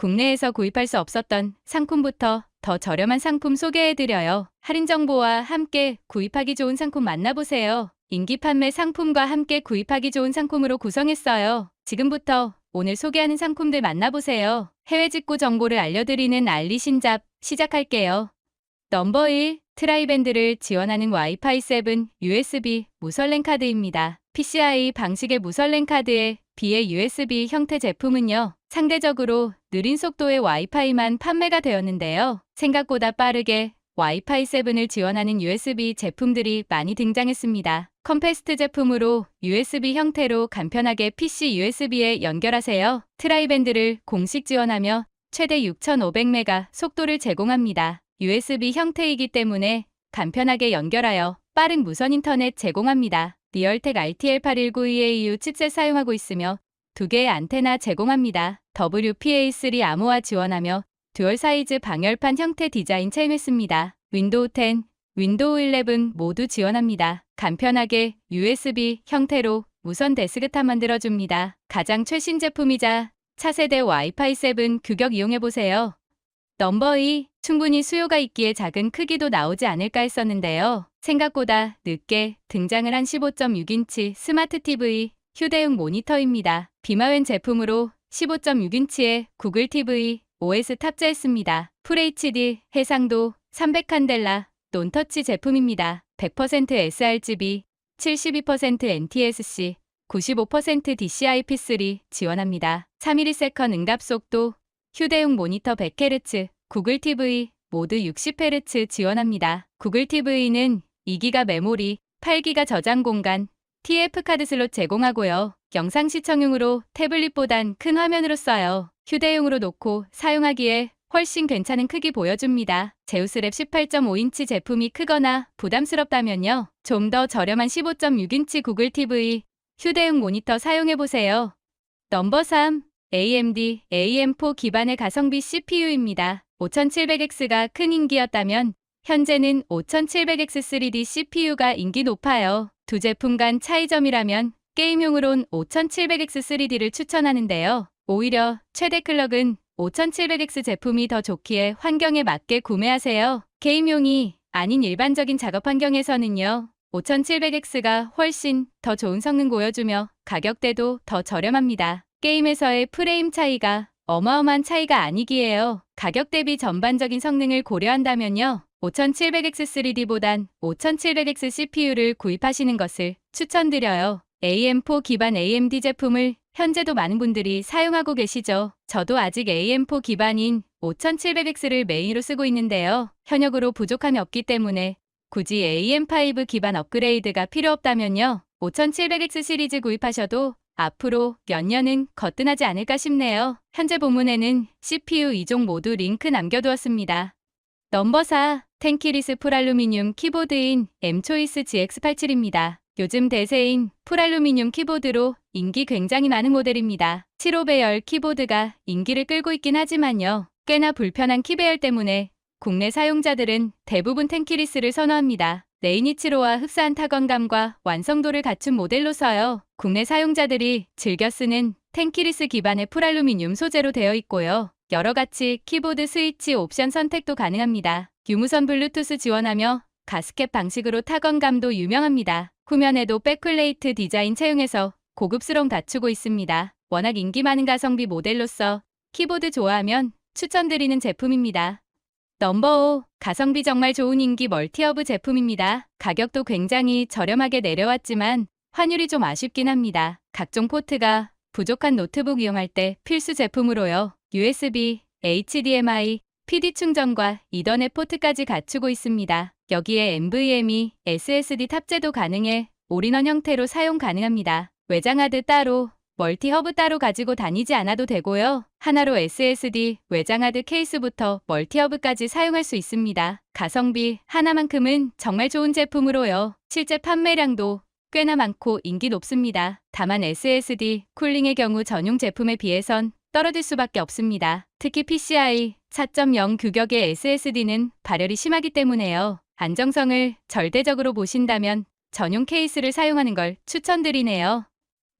국내에서 구입할 수 없었던 상품부터 더 저렴한 상품 소개해드려요. 할인 정보와 함께 구입하기 좋은 상품 만나보세요. 인기 판매 상품과 함께 구입하기 좋은 상품으로 구성했어요. 지금부터 오늘 소개하는 상품들 만나보세요. 해외 직구 정보를 알려드리는 알리신잡 시작할게요. 넘버 1. 트라이밴드를 지원하는 와이파이 7 USB 무설랭 카드입니다. PCI 방식의 무설랭 카드에 비해 USB 형태 제품은요. 상대적으로 느린 속도의 와이파이만 판매가 되었는데요. 생각보다 빠르게 와이파이 7을 지원하는 USB 제품들이 많이 등장했습니다. 컴패스트 제품으로 USB 형태로 간편하게 PC USB에 연결하세요. 트라이밴드를 공식 지원하며 최대 6,500메가 속도를 제공합니다. USB 형태이기 때문에 간편하게 연결하여 빠른 무선 인터넷 제공합니다. 리얼텍 RTL819EAU 칩셋 사용하고 있으며 두 개의 안테나 제공합니다. WPA3 암호화 지원하며 듀얼 사이즈 방열판 형태 디자인 체임했습니다. 윈도우 10, 윈도우 11 모두 지원합니다. 간편하게 USB 형태로 무선 데스크탑 만들어줍니다. 가장 최신 제품이자 차세대 와이파이 7 규격 이용해보세요. 넘버 2. 충분히 수요가 있기에 작은 크기도 나오지 않을까 했었는데요. 생각보다 늦게 등장을 한 15.6인치 스마트 TV 휴대용 모니터입니다. 비마웬 제품으로 15.6인치의 구글 TV OS 탑재했습니다. FHD 해상도 300칸델라 논터치 제품입니다. 100% sRGB, 72% NTSC, 95% DCI-P3 지원합니다. 3ms 응답 속도, 휴대용 모니터 100Hz, 구글 TV 모두 60Hz 지원합니다. 구글 TV는 2기가 메모리, 8기가 저장 공간, TF 카드 슬롯 제공하고요. 영상 시청용으로 태블릿보단 큰 화면으로 써요. 휴대용으로 놓고 사용하기에 훨씬 괜찮은 크기 보여줍니다. 제우스랩 18.5인치 제품이 크거나 부담스럽다면요. 좀 더 저렴한 15.6인치 구글 TV 휴대용 모니터 사용해보세요. 넘버 3. AMD AM4 기반의 가성비 CPU입니다. 5700X가 큰 인기였다면 현재는 5700X3D CPU가 인기 높아요. 두 제품 간 차이점이라면 게임용으론 5700X3D를 추천하는데요. 오히려 최대 클럭은 5700X 제품이 더 좋기에 환경에 맞게 구매하세요. 게임용이 아닌 일반적인 작업 환경에서는요. 5700X가 훨씬 더 좋은 성능 보여주며 가격대도 더 저렴합니다. 게임에서의 프레임 차이가 어마어마한 차이가 아니기에요. 가격 대비 전반적인 성능을 고려한다면요. 5700X3D보단 5700X CPU를 구입하시는 것을 추천드려요. AM4 기반 AMD 제품을 현재도 많은 분들이 사용하고 계시죠. 저도 아직 AM4 기반인 5700X를 메인으로 쓰고 있는데요. 현역으로 부족함이 없기 때문에 굳이 AM5 기반 업그레이드가 필요 없다면요. 5700X 시리즈 구입하셔도 앞으로 몇 년은 거뜬하지 않을까 싶네요. 현재 본문에는 CPU 2종 모두 링크 남겨두었습니다. 넘버 4. 텐키리스 풀알루미늄 키보드인 M초이스 GX87입니다. 요즘 대세인 풀알루미늄 키보드로 인기 굉장히 많은 모델입니다. 7호 배열 키보드가 인기를 끌고 있긴 하지만요. 꽤나 불편한 키배열 때문에 국내 사용자들은 대부분 텐키리스를 선호합니다. 레이니치로와 흡사한 타건감과 완성도를 갖춘 모델로서요. 국내 사용자들이 즐겨 쓰는 텐키리스 기반의 풀알루미늄 소재로 되어 있고요. 여러가지 키보드 스위치 옵션 선택도 가능합니다. 유무선 블루투스 지원하며 가스캡 방식으로 타건감도 유명합니다. 후면에도 백플레이트 디자인 채용해서 고급스러움 갖추고 있습니다. 워낙 인기 많은 가성비 모델로서 키보드 좋아하면 추천드리는 제품입니다. 넘버 5. 가성비 정말 좋은 인기 멀티허브 제품입니다. 가격도 굉장히 저렴하게 내려왔지만 환율이 좀 아쉽긴 합니다. 각종 포트가 부족한 노트북 이용할 때 필수 제품으로요. USB, HDMI, PD 충전과 이더넷 포트까지 갖추고 있습니다. 여기에 NVMe, SSD 탑재도 가능해 올인원 형태로 사용 가능합니다. 외장하드 따로, 멀티 허브 따로 가지고 다니지 않아도 되고요. 하나로 SSD, 외장하드 케이스부터 멀티 허브까지 사용할 수 있습니다. 가성비 하나만큼은 정말 좋은 제품으로요. 실제 판매량도 꽤나 많고 인기 높습니다. 다만 SSD, 쿨링의 경우 전용 제품에 비해선 떨어질 수밖에 없습니다. 특히 PCI 4.0 규격의 SSD는 발열이 심하기 때문에요. 안정성을 절대적으로 보신다면 전용 케이스를 사용하는 걸 추천드리네요.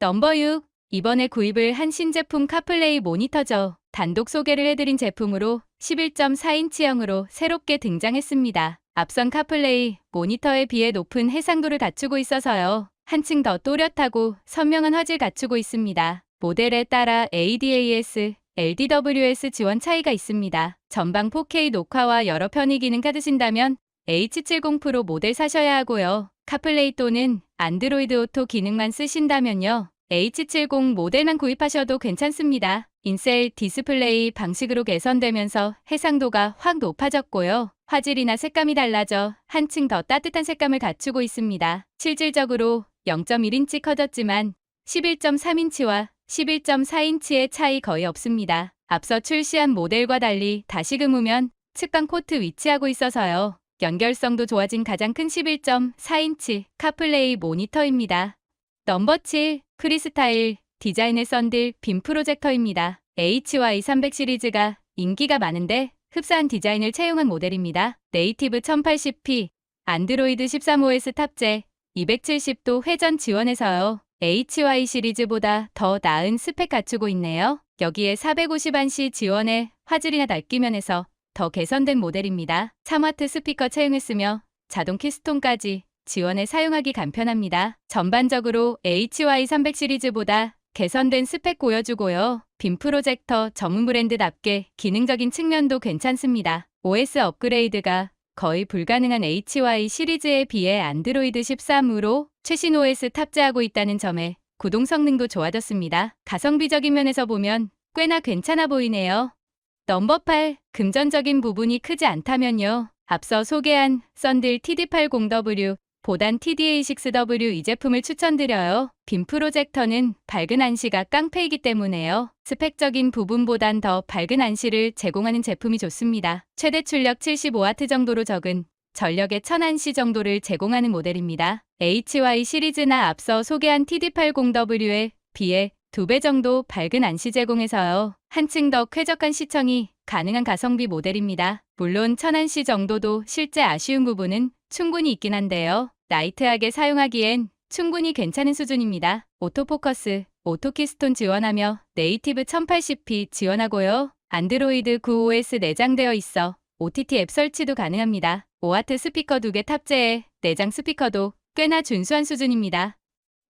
넘버 6. 이번에 구입을 한 신제품 카플레이 모니터죠. 단독 소개를 해드린 제품으로 11.4인치형으로 새롭게 등장했습니다. 앞선 카플레이 모니터에 비해 높은 해상도를 갖추고 있어서요. 한층 더 또렷하고 선명한 화질 갖추고 있습니다. 모델에 따라 ADAS, LDWS 지원 차이가 있습니다. 전방 4K 녹화와 여러 편의 기능 가지신다면 H70 프로 모델 사셔야 하고요. 카플레이 또는 안드로이드 오토 기능만 쓰신다면요. H70 모델만 구입하셔도 괜찮습니다. 인셀 디스플레이 방식으로 개선되면서 해상도가 확 높아졌고요. 화질이나 색감이 달라져 한층 더 따뜻한 색감을 갖추고 있습니다. 실질적으로 0.1인치 커졌지만 11.3인치와 11.4인치의 차이 거의 없습니다. 앞서 출시한 모델과 달리 다시금 후면 측강 코트 위치하고 있어서요. 연결성도 좋아진 가장 큰 11.4인치 카플레이 모니터입니다. 넘버 7 크리스타일 디자인의 썬들 빔 프로젝터입니다. HY300 시리즈가 인기가 많은데 흡사한 디자인을 채용한 모델입니다. 네이티브 1080p, 안드로이드 13OS 탑재, 270도 회전 지원해서요. HY 시리즈보다 더 나은 스펙 갖추고 있네요. 여기에 450안시 지원에 화질이나 낡기 면에서 더 개선된 모델입니다. 3와트 스피커 채용했으며 자동 키스톤까지 지원에 사용하기 간편합니다. 전반적으로 HY300 시리즈보다 개선된 스펙 보여주고요. 빔 프로젝터 전문 브랜드답게 기능적인 측면도 괜찮습니다. OS 업그레이드가 거의 불가능한 HY 시리즈에 비해 안드로이드 13으로 최신 OS 탑재하고 있다는 점에 구동 성능도 좋아졌습니다. 가성비적인 면에서 보면 꽤나 괜찮아 보이네요. 넘버 8. 금전적인 부분이 크지 않다면요. 앞서 소개한 썬들 TD80W 보단 TDA6W 이 제품을 추천드려요. 빔 프로젝터는 밝은 안시가 깡패이기 때문에요. 스펙적인 부분보단 더 밝은 안시를 제공하는 제품이 좋습니다. 최대 출력 75W 정도로 적은 전력의 1000안시 정도를 제공하는 모델입니다. HY 시리즈나 앞서 소개한 TD80W에 비해 2배 정도 밝은 안시 제공해서요. 한층 더 쾌적한 시청이 가능한 가성비 모델입니다. 물론 1000안시 정도도 실제 아쉬운 부분은 충분히 있긴 한데요. 라이트하게 사용하기엔 충분히 괜찮은 수준입니다. 오토포커스, 오토키스톤 지원하며 네이티브 1080p 지원하고요. 안드로이드 9OS 내장되어 있어 OTT 앱 설치도 가능합니다. 5와트 스피커 2개 탑재해 내장 스피커도 꽤나 준수한 수준입니다.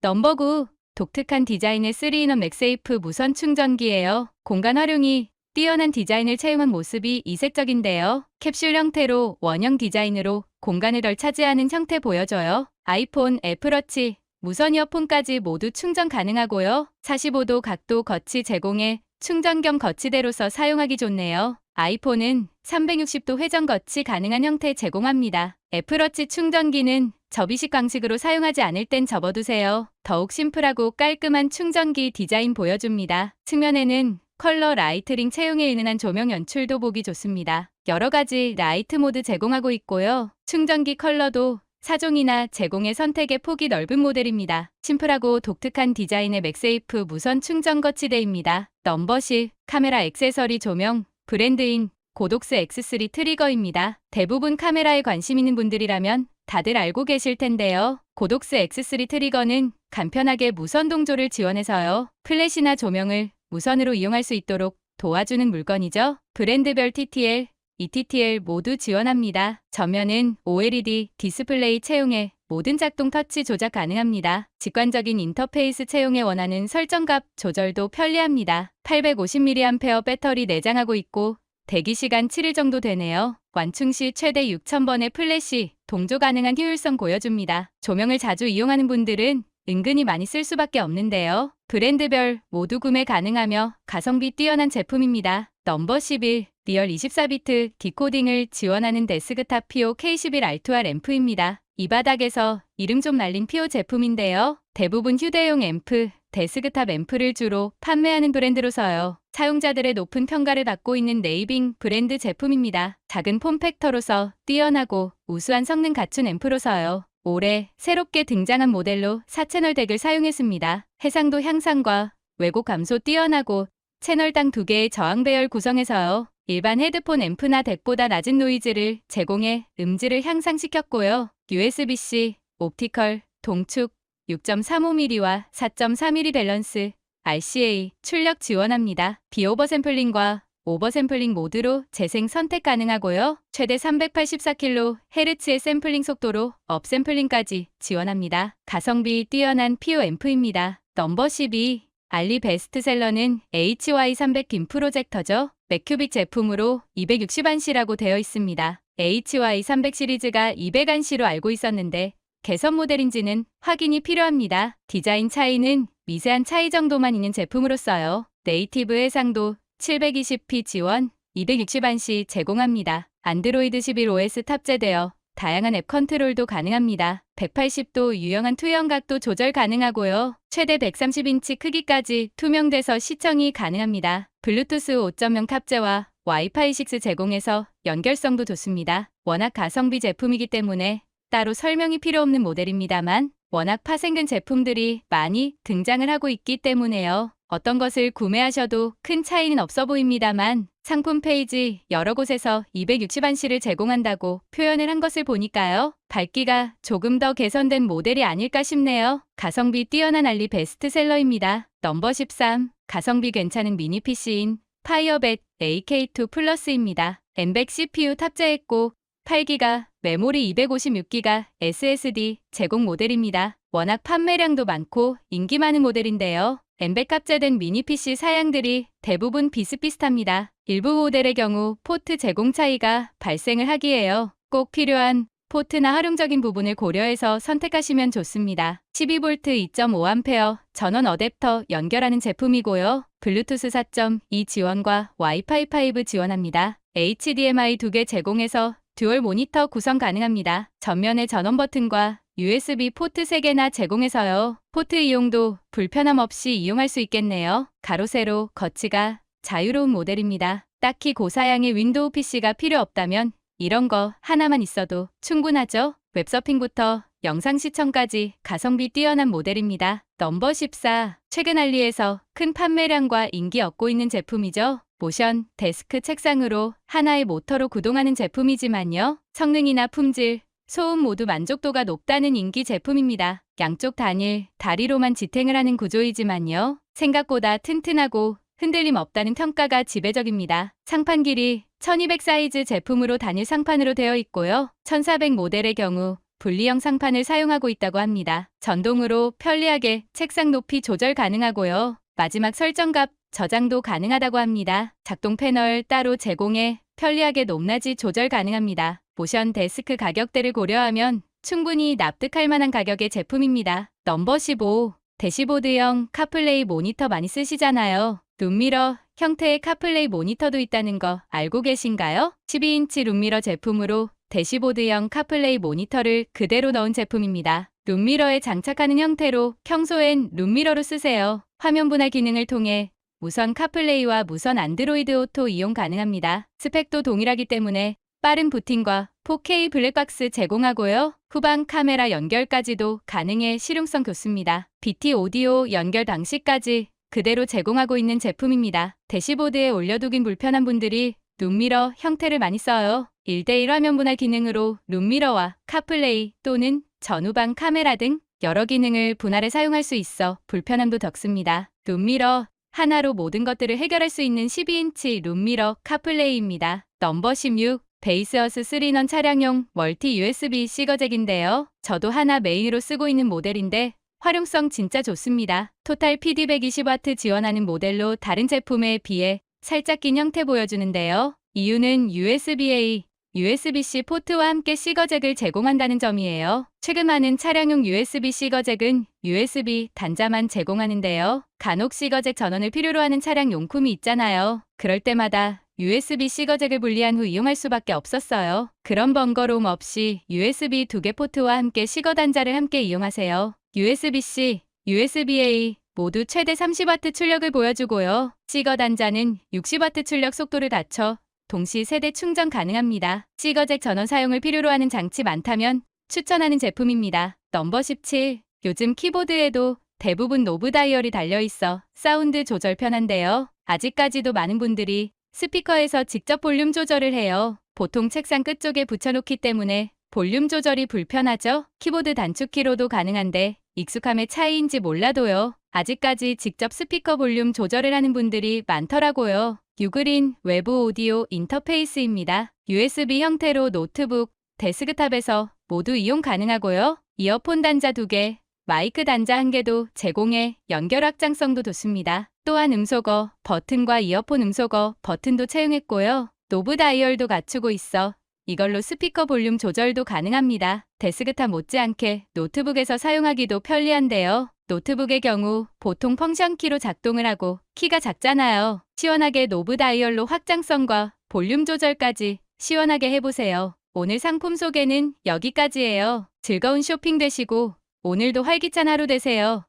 넘버 9. 독특한 디자인의 3인원 맥세이프 무선 충전기예요. 공간 활용이 뛰어난 디자인을 채용한 모습이 이색적인데요. 캡슐 형태로 원형 디자인으로 공간을 덜 차지하는 형태 보여줘요. 아이폰, 애플워치, 무선 이어폰까지 모두 충전 가능하고요. 45도 각도 거치 제공해 충전 겸 거치대로서 사용하기 좋네요. 아이폰은 360도 회전 거치 가능한 형태 제공합니다. 애플워치 충전기는 접이식 방식으로 사용하지 않을 땐 접어두세요. 더욱 심플하고 깔끔한 충전기 디자인 보여줍니다. 측면에는 컬러 라이트링 채용에 은은한 조명 연출도 보기 좋습니다. 여러 가지 라이트 모드 제공하고 있고요. 충전기 컬러도 사종이나 제공의 선택의 폭이 넓은 모델입니다. 심플하고 독특한 디자인의 맥세이프 무선 충전 거치대입니다. 넘버 10 카메라 액세서리 조명 브랜드인 고독스 X3 트리거입니다. 대부분 카메라에 관심 있는 분들이라면 다들 알고 계실 텐데요. 고독스 X3 트리거는 간편하게 무선 동조를 지원해서요. 플래시나 조명을 무선으로 이용할 수 있도록 도와주는 물건이죠. 브랜드별 TTL, ETTL 모두 지원합니다. 전면은 OLED 디스플레이 채용에 모든 작동 터치 조작 가능합니다. 직관적인 인터페이스 채용에 원하는 설정값 조절도 편리합니다. 850mAh 배터리 내장하고 있고 대기시간 7일 정도 되네요. 완충 시 최대 6,000번의 플래시, 동조 가능한 효율성 보여줍니다. 조명을 자주 이용하는 분들은 은근히 많이 쓸 수밖에 없는데요. 브랜드별 모두 구매 가능하며 가성비 뛰어난 제품입니다. 넘버 11 리얼 24비트 디코딩을 지원하는 데스크탑 PO K11R2R 앰프입니다. 이 바닥에서 이름 좀 날린 PO 제품인데요. 대부분 휴대용 앰프, 데스크탑 앰프를 주로 판매하는 브랜드로서요. 사용자들의 높은 평가를 받고 있는 네이빙 브랜드 제품입니다. 작은 폼팩터로서 뛰어나고 우수한 성능 갖춘 앰프로서요. 올해 새롭게 등장한 모델로 4채널 덱을 사용했습니다. 해상도 향상과 왜곡 감소 뛰어나고 채널당 2개의 저항 배열 구성해서요. 일반 헤드폰 앰프나 덱보다 낮은 노이즈를 제공해 음질을 향상시켰고요. USB-C, 옵티컬, 동축, 6.35mm와 4.4mm 밸런스, RCA 출력 지원합니다. 비오버 샘플링과 오버 샘플링 모드로 재생 선택 가능하고요. 최대 384kHz의 샘플링 속도로 업 샘플링까지 지원합니다. 가성비 뛰어난 PO 앰프입니다. 넘버 12 알리 베스트셀러는 HY300 빔 프로젝터죠. 맥큐빅 제품으로 260안시라고 되어 있습니다. HY300 시리즈가 200안시로 알고 있었는데 개선 모델인지는 확인이 필요합니다. 디자인 차이는 미세한 차이 정도만 있는 제품으로서요. 네이티브 해상도 720p 지원 260안시 제공합니다. 안드로이드 11 OS 탑재되어 다양한 앱 컨트롤도 가능합니다. 180도 유영한 투영 각도 조절 가능하고요. 최대 130인치 크기까지 투명돼서 시청이 가능합니다. 블루투스 5.0 탑재와 와이파이 6 제공해서 연결성도 좋습니다. 워낙 가성비 제품이기 때문에 따로 설명이 필요 없는 모델입니다만 워낙 파생근 제품들이 많이 등장을 하고 있기 때문에요. 어떤 것을 구매하셔도 큰 차이는 없어 보입니다만 상품 페이지 여러 곳에서 260안시를 제공한다고 표현을 한 것을 보니까요. 밝기가 조금 더 개선된 모델이 아닐까 싶네요. 가성비 뛰어난 알리 베스트셀러입니다. 넘버 13 가성비 괜찮은 미니 PC인 파이어벳 AK2 플러스입니다. 엠백 CPU 탑재했고 8기가 메모리 256기가 SSD 제공 모델입니다. 워낙 판매량도 많고 인기 많은 모델인데요. 엠백 탑재된 미니 PC 사양들이 대부분 비슷비슷합니다. 일부 모델의 경우 포트 제공 차이가 발생을 하기에요. 꼭 필요한 포트나 활용적인 부분을 고려해서 선택하시면 좋습니다. 12V 2.5A 전원 어댑터 연결하는 제품이고요. 블루투스 4.2 지원과 와이파이 5 지원합니다. HDMI 2개 제공해서 듀얼 모니터 구성 가능합니다. 전면에 전원 버튼과 USB 포트 3개나 제공해서요. 포트 이용도 불편함 없이 이용할 수 있겠네요. 가로 세로 거치가 자유로운 모델입니다. 딱히 고사양의 윈도우 PC가 필요 없다면 이런 거 하나만 있어도 충분하죠. 웹서핑부터 영상 시청까지 가성비 뛰어난 모델입니다. 넘버 14. 최근 알리에서 큰 판매량과 인기 얻고 있는 제품이죠. 모션 데스크 책상으로 하나의 모터로 구동하는 제품이지만요. 성능이나 품질, 소음 모두 만족도가 높다는 인기 제품입니다. 양쪽 단일, 다리로만 지탱을 하는 구조이지만요. 생각보다 튼튼하고 흔들림 없다는 평가가 지배적입니다. 상판 길이 1200 사이즈 제품으로 단일 상판으로 되어 있고요. 1400 모델의 경우 분리형 상판을 사용하고 있다고 합니다. 전동으로 편리하게 책상 높이 조절 가능하고요. 마지막 설정값 저장도 가능하다고 합니다. 작동 패널 따로 제공해 편리하게 높낮이 조절 가능합니다. 모션 데스크 가격대를 고려하면 충분히 납득할 만한 가격의 제품입니다. 넘버 15 대시보드형 카플레이 모니터 많이 쓰시잖아요. 룸미러 형태의 카플레이 모니터도 있다는 거 알고 계신가요? 12인치 룸미러 제품으로 대시보드형 카플레이 모니터를 그대로 넣은 제품입니다. 룸미러에 장착하는 형태로 평소엔 룸미러로 쓰세요. 화면 분할 기능을 통해 무선 카플레이와 무선 안드로이드 오토 이용 가능합니다. 스펙도 동일하기 때문에 빠른 부팅과 4K 블랙박스 제공하고요. 후방 카메라 연결까지도 가능해 실용성 좋습니다. BT 오디오 연결 방식까지 그대로 제공하고 있는 제품입니다. 대시보드에 올려두긴 불편한 분들이 룸미러 형태를 많이 써요. 1대1 화면 분할 기능으로 룸미러와 카플레이 또는 전후방 카메라 등 여러 기능을 분할해 사용할 수 있어 불편함도 적습니다. 룸미러 하나로 모든 것들을 해결할 수 있는 12인치 룸미러 카플레이입니다. 넘버 16 베이스어스 3넌 차량용 멀티 USB-C 거잭인데요. 저도 하나 메인으로 쓰고 있는 모델인데 활용성 진짜 좋습니다. 토탈 PD 120W 지원하는 모델로 다른 제품에 비해 살짝 긴 형태 보여주는데요. 이유는 USB-A, USB-C 포트와 함께 C 거잭을 제공한다는 점이에요. 최근 많은 차량용 USB-C 거잭은 USB 단자만 제공하는데요. 간혹 C 거잭 전원을 필요로 하는 차량 용품이 있잖아요. 그럴 때마다 USB-C 거잭을 분리한 후 이용할 수밖에 없었어요. 그런 번거로움 없이 USB 두 개 포트와 함께 시거 단자를 함께 이용하세요. USB-C, USB-A 모두 최대 30W 출력을 보여주고요. 시거 단자는 60W 출력 속도를 낮춰 동시 세대 충전 가능합니다. 시거잭 전원 사용을 필요로 하는 장치 많다면 추천하는 제품입니다. 넘버 17. 요즘 키보드에도 대부분 노브 다이얼이 달려있어 사운드 조절 편한데요. 아직까지도 많은 분들이 스피커에서 직접 볼륨 조절을 해요. 보통 책상 끝쪽에 붙여놓기 때문에 볼륨 조절이 불편하죠? 키보드 단축키로도 가능한데 익숙함의 차이인지 몰라도요. 아직까지 직접 스피커 볼륨 조절을 하는 분들이 많더라고요. 유그린 외부 오디오 인터페이스입니다. USB 형태로 노트북, 데스크탑에서 모두 이용 가능하고요. 이어폰 단자 2개, 마이크 단자 1개도 제공해 연결 확장성도 좋습니다. 또한 음소거, 버튼과 이어폰 음소거, 버튼도 채용했고요. 노브 다이얼도 갖추고 있어 이걸로 스피커 볼륨 조절도 가능합니다. 데스크탑 못지않게 노트북에서 사용하기도 편리한데요. 노트북의 경우 보통 펑션 키로 작동을 하고 키가 작잖아요. 시원하게 노브 다이얼로 확장성과 볼륨 조절까지 시원하게 해보세요. 오늘 상품 소개는 여기까지예요. 즐거운 쇼핑 되시고 오늘도 활기찬 하루 되세요.